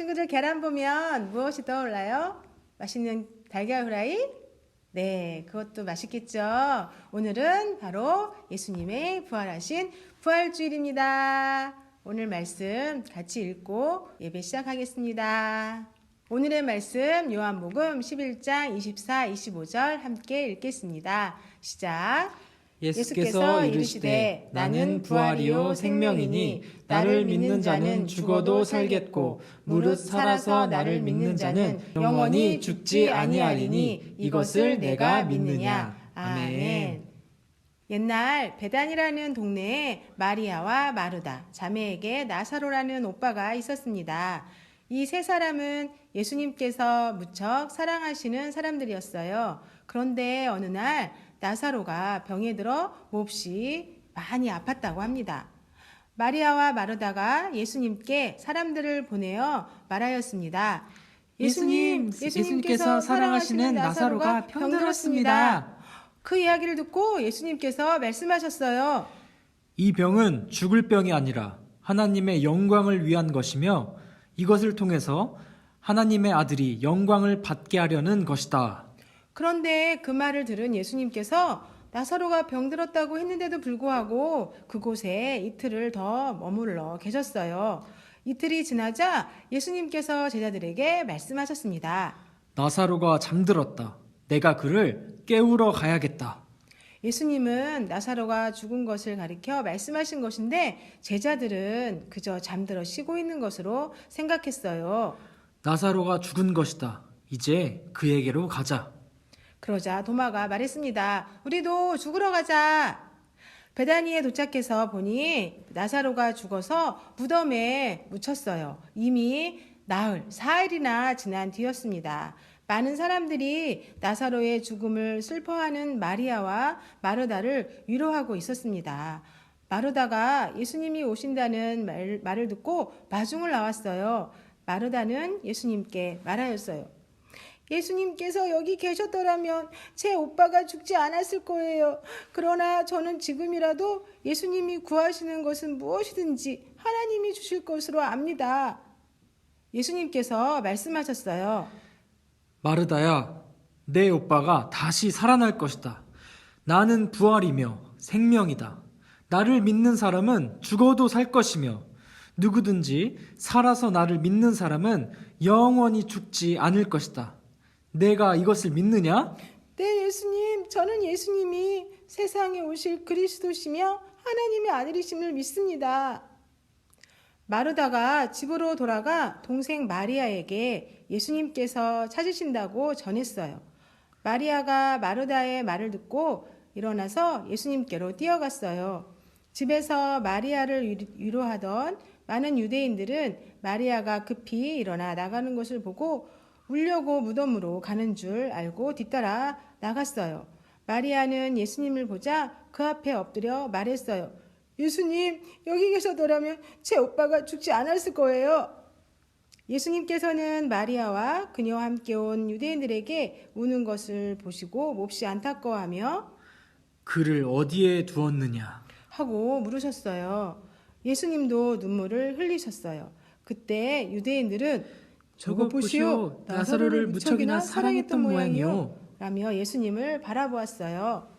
친구들 계란 보면 무엇이 떠올라요? 맛있는 달걀 후라이? 네, 그것도 맛있겠죠. 오늘은 바로 예수님의 부활하신 부활주일입니다. 오늘 말씀 같이 읽고 예배 시작하겠습니다. 오늘의 말씀 요한복음 11장 24, 25절 함께 읽겠습니다. 시작. 예수께서 이르시되 나는 부활이요 생명이니 나를 믿는 자는 죽어도 살겠고 무릇 살아서 나를 믿는 자는 영원히 죽지 아니하리니 이것을 내가 믿느냐 아멘. 옛날 베단이라는 동네에 마리아와 마르다, 자매에게 나사로라는 오빠가 있었습니다. 이 세 사람은 예수님께서 무척 사랑하시는 사람들이었어요. 그런데 어느 날 나사로가 병에 들어 몹시 많이 아팠다고 합니다. 마리아와 마르다가 예수님께 사람들을 보내어 말하였습니다. 예수님, 예수님께서 사랑하시는 나사로가 병들었습니다. 그 이야기를 듣고 예수님께서 말씀하셨어요. 이 병은 죽을 병이 아니라 하나님의 영광을 위한 것이며 이것을 통해서 하나님의 아들이 영광을 받게 하려는 것이다. 그런데 그 말을 들은 예수님께서 나사로가 병들었다고 했는데도 불구하고 그곳에 이틀을 더 머물러 계셨어요. 이틀이 지나자 예수님께서 제자들에게 말씀하셨습니다. 나사로가 잠들었다. 내가 그를 깨우러 가야겠다. 예수님은 나사로가 죽은 것을 가리켜 말씀하신 것인데 제자들은 그저 잠들어 쉬고 있는 것으로 생각했어요. 나사로가 죽은 것이다. 이제 그에게로 가자. 그러자 도마가 말했습니다. 우리도 죽으러 가자. 베다니에 도착해서 보니 나사로가 죽어서 무덤에 묻혔어요. 이미 나흘, 사일이나 지난 뒤였습니다. 많은 사람들이 나사로의 죽음을 슬퍼하는 마리아와 마르다를 위로하고 있었습니다. 마르다가 예수님이 오신다는 말, 말을 듣고 마중을 나왔어요. 마르다는 예수님께 말하였어요. 예수님께서 여기 계셨더라면 제 오빠가 죽지 않았을 거예요. 그러나 저는 지금이라도 예수님이 구하시는 것은 무엇이든지 하나님이 주실 것으로 압니다. 예수님께서 말씀하셨어요. 마르다야, 내 오빠가 다시 살아날 것이다. 나는 부활이며 생명이다. 나를 믿는 사람은 죽어도 살 것이며 누구든지 살아서 나를 믿는 사람은 영원히 죽지 않을 것이다. 내가 이것을 믿느냐? 네, 예수님. 저는 예수님이 세상에 오실 그리스도시며 하나님의 아들이심을 믿습니다. 마르다가 집으로 돌아가 동생 마리아에게 예수님께서 찾으신다고 전했어요. 마리아가 마르다의 말을 듣고 일어나서 예수님께로 뛰어갔어요. 집에서 마리아를 위- 위로하던 많은 유대인들은 마리아가 급히 일어나 나가는 것을 보고 울려고 무덤으로 가는 줄 알고 뒤따라 나갔어요. 마리아는 예수님을 보자 그 앞에 엎드려 말했어요. 예수님, 여기 계셔더라면 제 오빠가 죽지 않았을 거예요. 예수님께서는 마리아와 그녀와 함께 온 유대인들에게 우는 것을 보시고 몹시 안타까워하며 그를 어디에 두었느냐? 하고 물으셨어요. 예수님도 눈물을 흘리셨어요. 그때 유대인들은 저것 보시오, 나사로를 무척이나 사랑했던 모양이요. 라며 예수님을 바라보았어요.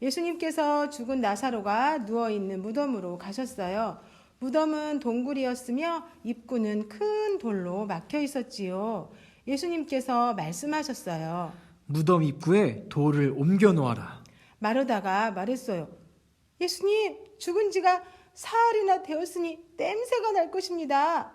예수님께서 죽은 나사로가 누워 있는 무덤으로 가셨어요. 무덤은 동굴이었으며 입구는 큰 돌로 막혀 있었지요. 예수님께서 말씀하셨어요. 무덤 입구에 돌을 옮겨 놓아라. 마르다가 말했어요. 예수님, 죽은 지가 사흘이나 되었으니 냄새가 날 것입니다.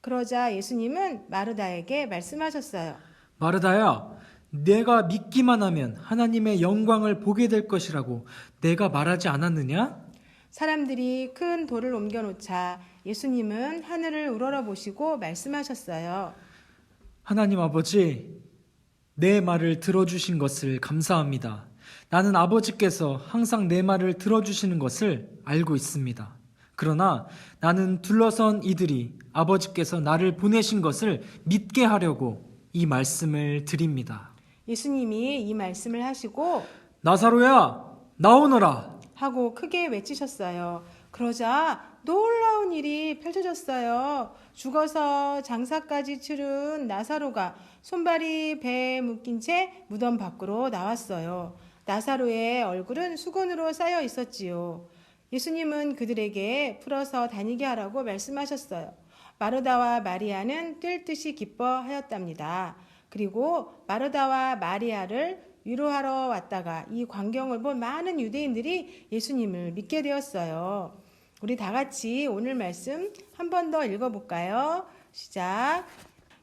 그러자 예수님은 마르다에게 말씀하셨어요. 마르다야, 내가 믿기만 하면 하나님의 영광을 보게 될 것이라고 내가 말하지 않았느냐? 사람들이 큰 돌을 옮겨놓자 예수님은 하늘을 우러러 보시고 말씀하셨어요. 하나님 아버지, 내 말을 들어주신 것을 감사합니다. 나는 아버지께서 항상 내 말을 들어주시는 것을 알고 있습니다. 그러나 나는 둘러선 이들이 아버지께서 나를 보내신 것을 믿게 하려고 이 말씀을 드립니다. 예수님이 이 말씀을 하시고 나사로야, 나오너라! 하고 크게 외치셨어요. 그러자 놀라운 일이 펼쳐졌어요. 죽어서 장사까지 치른 나사로가 손발이 배에 묶인 채 무덤 밖으로 나왔어요. 나사로의 얼굴은 수건으로 쌓여 있었지요. 예수님은 그들에게 풀어서 다니게 하라고 말씀하셨어요. 마르다와 마리아는 뛸 듯이 기뻐하였답니다. 그리고 마르다와 마리아를 위로하러 왔다가 이 광경을 본 많은 유대인들이 예수님을 믿게 되었어요. 우리 다 같이 오늘 말씀 한 번 더 읽어볼까요? 시작.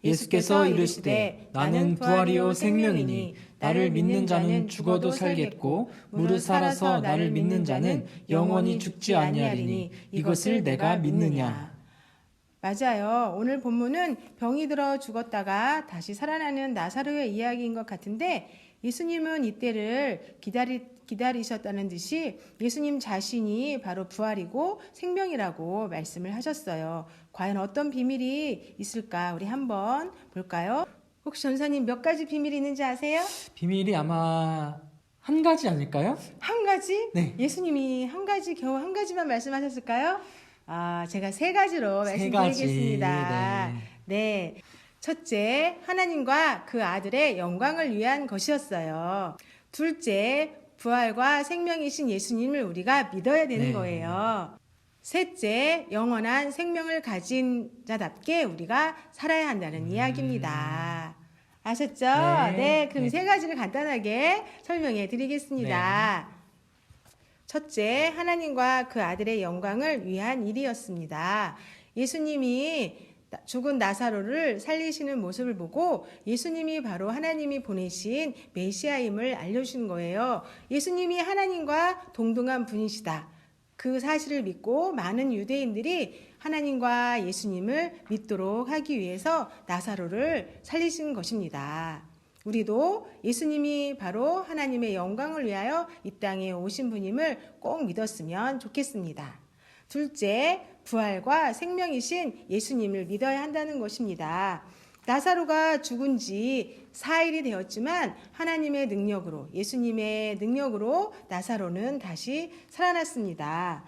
예수께서 이르시되 나는 부활이요 생명이니 나를 믿는 자는 죽어도 살겠고 무릇 살아서 나를 믿는 자는 영원히 죽지 아니하리니 이것을 내가 믿느냐 맞아요. 오늘 본문은 병이 들어 죽었다가 다시 살아나는 나사로의 이야기인 것 같은데 예수님은 이때를 기다리, 기다리셨다는 듯이 예수님 자신이 바로 부활이고 생명이라고 말씀을 하셨어요. 과연 어떤 비밀이 있을까? 우리 한번 볼까요? 혹시 전사님 몇 가지 비밀이 있는지 아세요? 비밀이 아마 한 가지 아닐까요? 한 가지? 네. 예수님이 한 가지 겨우 한 가지만 말씀하셨을까요? 아, 제가 세 가지로 세 말씀드리겠습니다. 가지, 네. 첫째, 하나님과 그 아들의 영광을 위한 것이었어요. 둘째, 부활과 생명이신 예수님을 우리가 믿어야 되는 네. 거예요. 셋째, 영원한 생명을 가진 자답게 우리가 살아야 한다는 이야기입니다. 아셨죠? 네. 네, 그럼 네. 세 가지를 간단하게 설명해 드리겠습니다. 첫째, 하나님과 그 아들의 영광을 위한 일이었습니다. 예수님이 나- 죽은 나사로를 살리시는 모습을 보고 예수님이 바로 하나님이 보내신 메시아임을 알려주신 거예요. 예수님이 하나님과 동등한 분이시다. 그 사실을 믿고 많은 유대인들이 하나님과 예수님을 믿도록 하기 위해서 나사로를 살리신 것입니다. 우리도 예수님이 바로 하나님의 영광을 위하여 이 땅에 오신 분임을 꼭 믿었으면 좋겠습니다. 둘째, 부활과 생명이신 예수님을 믿어야 한다는 것입니다. 나사로가 죽은 지 4일이 되었지만 하나님의 능력으로, 예수님의 능력으로 나사로는 다시 살아났습니다.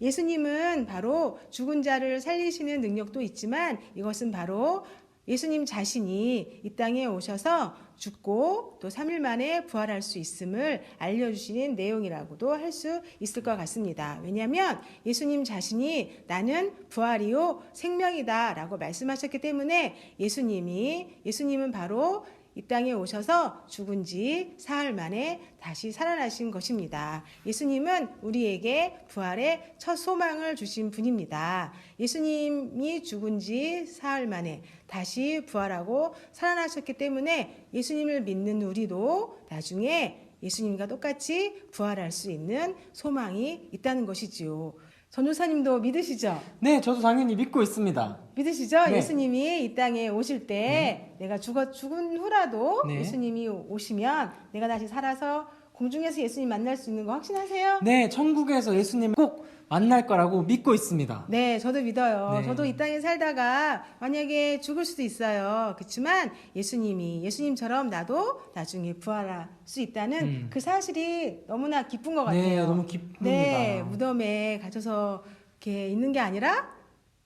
예수님은 바로 죽은 자를 살리시는 능력도 있지만 이것은 바로 예수님 자신이 이 땅에 오셔서 죽고 또 3일 만에 부활할 수 있음을 알려주시는 내용이라고도 할 수 있을 것 같습니다. 왜냐하면 예수님 자신이 나는 부활이요 생명이다 라고 말씀하셨기 때문에 예수님이, 예수님은 바로 이 땅에 오셔서 죽은 지 사흘 만에 다시 살아나신 것입니다. 예수님은 우리에게 부활의 첫 소망을 주신 분입니다. 예수님이 죽은 지 사흘 만에 다시 부활하고 살아나셨기 때문에 예수님을 믿는 우리도 나중에 예수님과 똑같이 부활할 수 있는 소망이 있다는 것이지요. 전도사님도 믿으시죠? 네 저도 당연히 믿고 있습니다 믿으시죠? 네. 예수님이 이 땅에 오실 때 내가 죽어 죽은 후라도 네. 예수님이 오시면 내가 다시 살아서 공중에서 예수님 만날 수 있는 거 확신하세요? 네 천국에서 예수님 꼭 만날 거라고 믿고 있습니다 네, 저도 믿어요. 네. 저도 이 땅에 살다가 만약에 죽을 수도 있어요. 그렇지만 예수님이 예수님처럼 나도 나중에 부활할 수 있다는 음. 그 사실이 너무나 기쁜 것 같아요. 네 너무 기쁩니다 네, 무덤에 갇혀서 이렇게 있는 게 아니라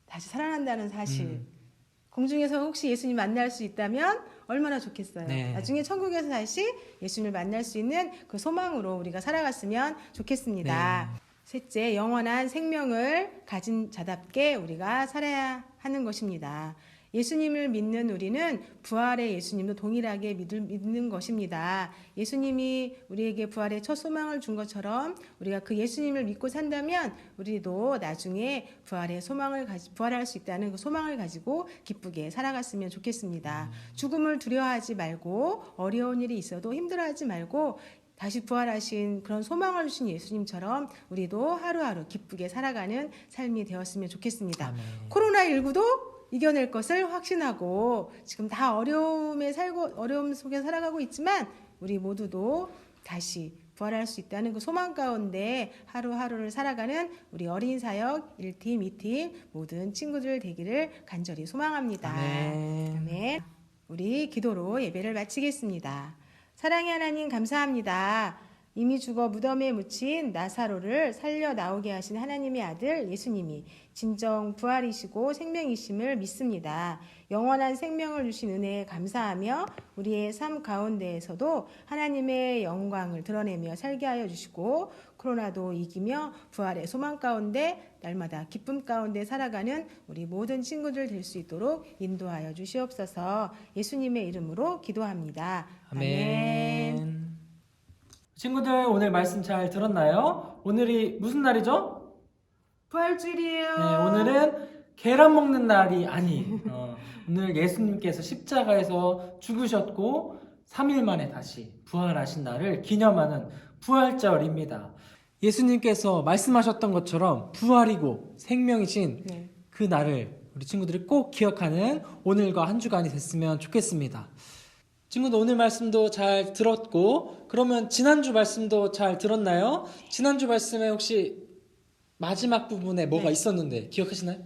다시 살아난다는 사실. 음. 공중에서 혹시 예수님 만날 수 있다면 얼마나 좋겠어요. 네. 나중에 천국에서 다시 예수님을 만날 수 있는 그 소망으로 우리가 살아갔으면 좋겠습니다. 네. 셋째, 영원한 생명을 가진 자답게 우리가 살아야 하는 것입니다. 예수님을 믿는 우리는 부활의 예수님도 동일하게 믿는 것입니다. 예수님이 우리에게 부활의 첫 소망을 준 것처럼 우리가 그 예수님을 믿고 산다면 우리도 나중에 부활의 소망을 가지, 부활할 수 있다는 그 소망을 가지고 기쁘게 살아갔으면 좋겠습니다. 죽음을 두려워하지 말고 어려운 일이 있어도 힘들어하지 말고 다시 부활하신 그런 소망을 주신 예수님처럼 우리도 하루하루 기쁘게 살아가는 삶이 되었으면 좋겠습니다. 아멘. 코로나19도 이겨낼 것을 확신하고 지금 다 어려움에 살고 어려움 속에 살아가고 있지만 우리 모두도 다시 부활할 수 있다는 그 소망 가운데 하루하루를 살아가는 우리 어린 사역 1팀, 2팀 모든 친구들 되기를 간절히 소망합니다. 아멘. 아멘. 우리 기도로 예배를 마치겠습니다. 사랑의 하나님 감사합니다. 이미 죽어 무덤에 묻힌 나사로를 살려 나오게 하신 하나님의 아들 예수님이 진정 부활이시고 생명이심을 믿습니다. 영원한 생명을 주신 은혜에 감사하며 우리의 삶 가운데에서도 하나님의 영광을 드러내며 살게 하여 주시고 코로나도 이기며 부활의 소망 가운데 날마다 기쁨 가운데 살아가는 우리 모든 친구들 될 수 있도록 인도하여 주시옵소서 예수님의 이름으로 기도합니다. 아멘. 친구들 오늘 말씀 잘 들었나요? 오늘이 무슨 날이죠? 부활주일이에요. 네, 오늘은 계란 먹는 날이 아닌 어, 오늘 예수님께서 십자가에서 죽으셨고 3일 만에 다시 부활하신 날을 기념하는 부활절입니다. 예수님께서 말씀하셨던 것처럼 부활이고 생명이신 네. 그 날을 우리 친구들이 꼭 기억하는 오늘과 한 주간이 됐으면 좋겠습니다. 친구들 오늘 말씀도 잘 들었고 그러면 지난주 말씀도 잘 들었나요? 지난주 말씀에 혹시 마지막 부분에 뭐가 네. 있었는데 기억하시나요?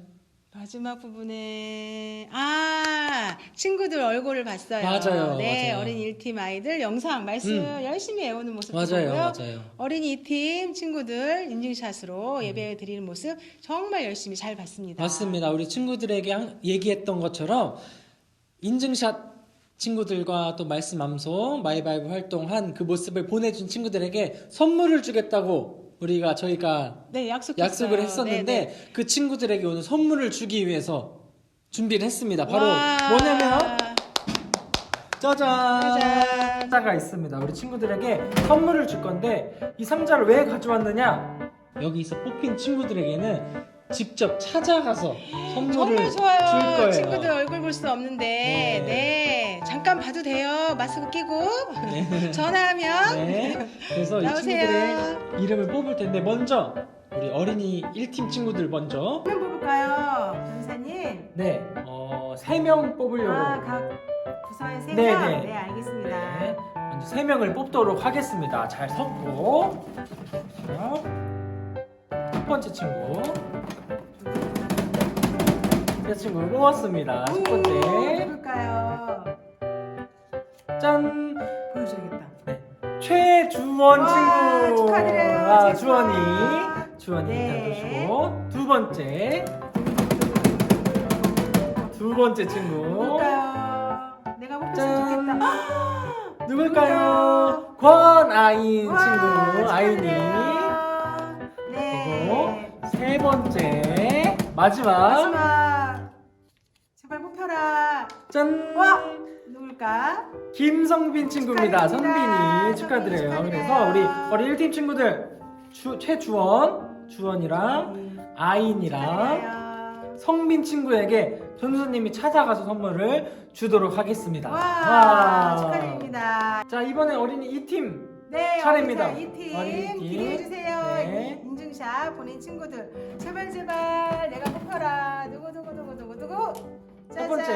마지막 부분에 아 친구들 얼굴을 봤어요. 맞아요, 네, 맞아요. 어린이 1팀 아이들 영상 말씀 음. 열심히 외우는 모습 맞아요, 보고요. 맞아요. 어린이 2팀 친구들 인증샷으로 예배 드리는 모습 정말 열심히 잘 봤습니다. 맞습니다. 우리 친구들에게 한- 얘기했던 것처럼 인증샷 친구들과 또 말씀 암송 마이바이브 활동한 그 모습을 보내준 친구들에게 선물을 주겠다고 우리가 저희가 네. 약속을 했었는데 네, 네. 그 친구들에게 오늘 선물을 주기 위해서 준비를 했습니다. 바로 와. 뭐냐면 짜잔 짜잔. 상자가 있습니다. 우리 친구들에게 선물을 줄 건데 이 상자를 왜 가져왔느냐? 여기서 뽑힌 친구들에게는 직접 찾아가서 선물을 정말 좋아요. 줄 거예요. 친구들 얼굴 볼 수 없는데 네. 네. 잠깐 봐도 돼요. 마스크 끼고 네. 전화하면 네. 그래서 이 나오세요. 친구들의 이름을 뽑을 텐데 먼저 우리 어린이 1팀 친구들 먼저 한번 뽑을까요, 전사님? 네, 어, 3명 뽑으려고 아, 각 부서에 세 네, 명. 네. 네, 알겠습니다. 네, 먼저 세 명을 뽑도록 하겠습니다. 잘 섞고. 자, 첫 번째 친구. 이 친구 뽑았습니다. 첫 번째. 누굴까요? 짠! 보여줘야겠다. 최주원 와, 친구. 축하드려요, 아, 최주원. 주원이. 주원이 네. 일단 보시고. 두 번째. 두 번째 친구. 누굴까요? 내가 뽑혔으면 짠. 좋겠다. 누굴까요? 권아인 와, 친구. 아인이. 축하드려요. 세 번째 마지막, 마지막. 제발 뽑혀라. 짠 와! 누굴까? 김성빈 친구입니다. 축하드립니다. 선빈이 축하드려요. 선빈이 그래서 우리 축하드려요. 어린 1팀 친구들 주, 최주원, 주원이랑 아인이랑 축하드려요. 성빈 친구에게 전수님이 찾아가서 선물을 주도록 하겠습니다. 와, 와. 축하드립니다. 자 이번에 어린이 2팀 네, 차례입니다. 이팀 어린이 팀. 기대해 주세요. 네. 인증샷 보낸 친구들 제발 제발 내가 뽑혀라. 누구 누구 누구 누구 누구. 첫 번째.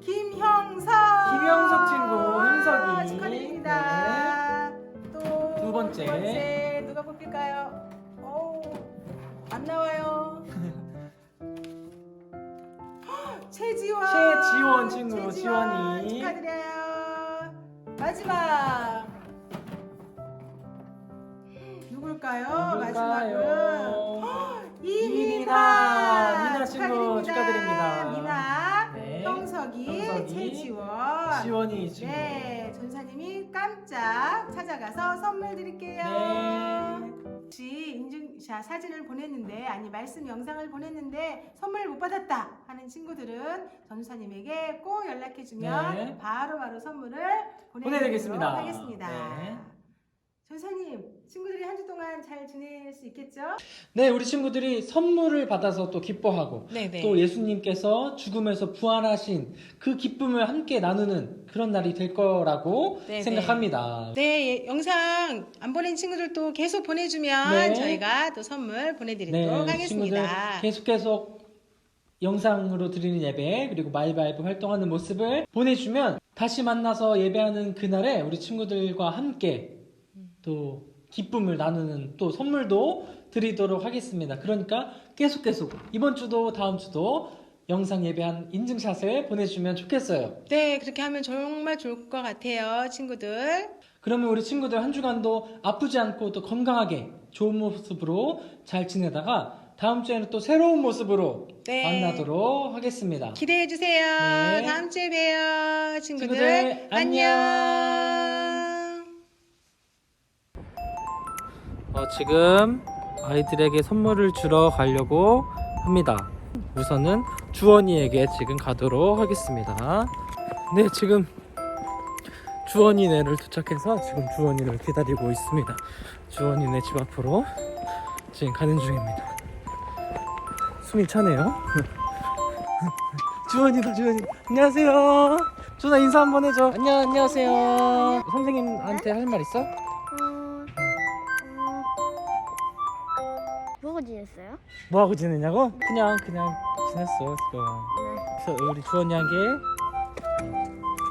김형석. 김형석 친구, 형석이. 축하드립니다. 또 두 번째. 두 번째 누가 뽑힐까요? 오, 안 나와요. 최지원. 최지원 친구, 지원이. 축하드려요. 마지막. 누굴까요? 마지막은? 이민아. 미나 친구 축하드립니다. 미나, 네. 형석이, 형석이, 최지원. 지원이 친구. 네, 전사님이 깜짝 찾아가서 선물 드릴게요. 네. 혹시 인증샷 사진을 보냈는데 아니 말씀 영상을 보냈는데 선물을 못 받았다 하는 친구들은 전사님에게 꼭 연락해 주면 네. 바로바로 선물을 보내드리겠습니다. 보내드리겠습니다. 하겠습니다. 네. 전사님, 친구들이 한 주 동안 잘 지낼 수 있겠죠? 네, 우리 친구들이 선물을 받아서 또 기뻐하고 네, 또 예수님께서 죽음에서 부활하신 그 기쁨을 함께 나누는 그런 날이 될 거라고 네, 생각합니다. 네, 예, 영상 안 보낸 친구들도 계속 보내주면 네. 저희가 또 선물 보내드리도록 네, 친구들 하겠습니다. 계속해서 영상으로 드리는 예배 그리고 마이바이브 활동하는 모습을 보내주면 다시 만나서 예배하는 그날에 우리 친구들과 함께 또 기쁨을 나누는 또 선물도 드리도록 하겠습니다. 그러니까 계속 계속 이번 주도 다음 주도 영상 예배한 인증샷을 보내주면 좋겠어요. 네, 그렇게 하면 정말 좋을 것 같아요, 친구들. 그러면 우리 친구들 한 주간도 아프지 않고 또 건강하게 좋은 모습으로 잘 지내다가 다음 주에는 또 새로운 모습으로 네. 만나도록 하겠습니다. 기대해 주세요. 네. 다음 주에 봬요, 친구들. 친구들, 안녕. 어, 지금 아이들에게 선물을 주러 가려고 합니다. 우선은 주원이에게 지금 가도록 하겠습니다. 네, 지금 주원이네를 도착해서 지금 주원이를 기다리고 있습니다. 주원이네 집 앞으로 지금 가는 중입니다. 숨이 차네요. 주원이다 주원이. 안녕하세요. 준아 인사 한번 해줘. 안녕 안녕하세요. 선생님한테 할 말 있어? 어, 뭐 하고 지내냐고? 그냥 그냥 지냈어. 어. 네. 그래서 우리 주원이에게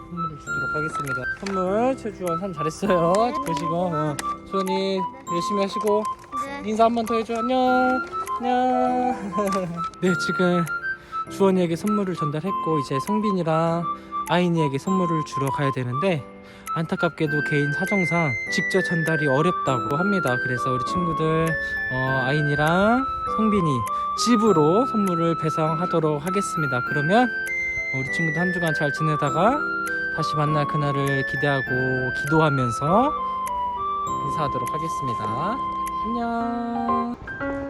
선물을 주도록 하겠습니다. 선물 최주원 참 잘했어요. 보시고 어. 주원이 열심히 하시고 네. 인사 한 번 더 해줘. 안녕. 안녕. 네 지금 주원이에게 선물을 전달했고 이제 성빈이랑 아인이에게 선물을 주러 가야 되는데 안타깝게도 개인 사정상 직접 전달이 어렵다고 합니다. 그래서 우리 친구들 어, 아인이랑 성빈이 집으로 선물을 배송하도록 하겠습니다. 그러면 우리 친구들 한 주간 잘 지내다가 다시 만날 그날을 기대하고 기도하면서 인사하도록 하겠습니다. 안녕.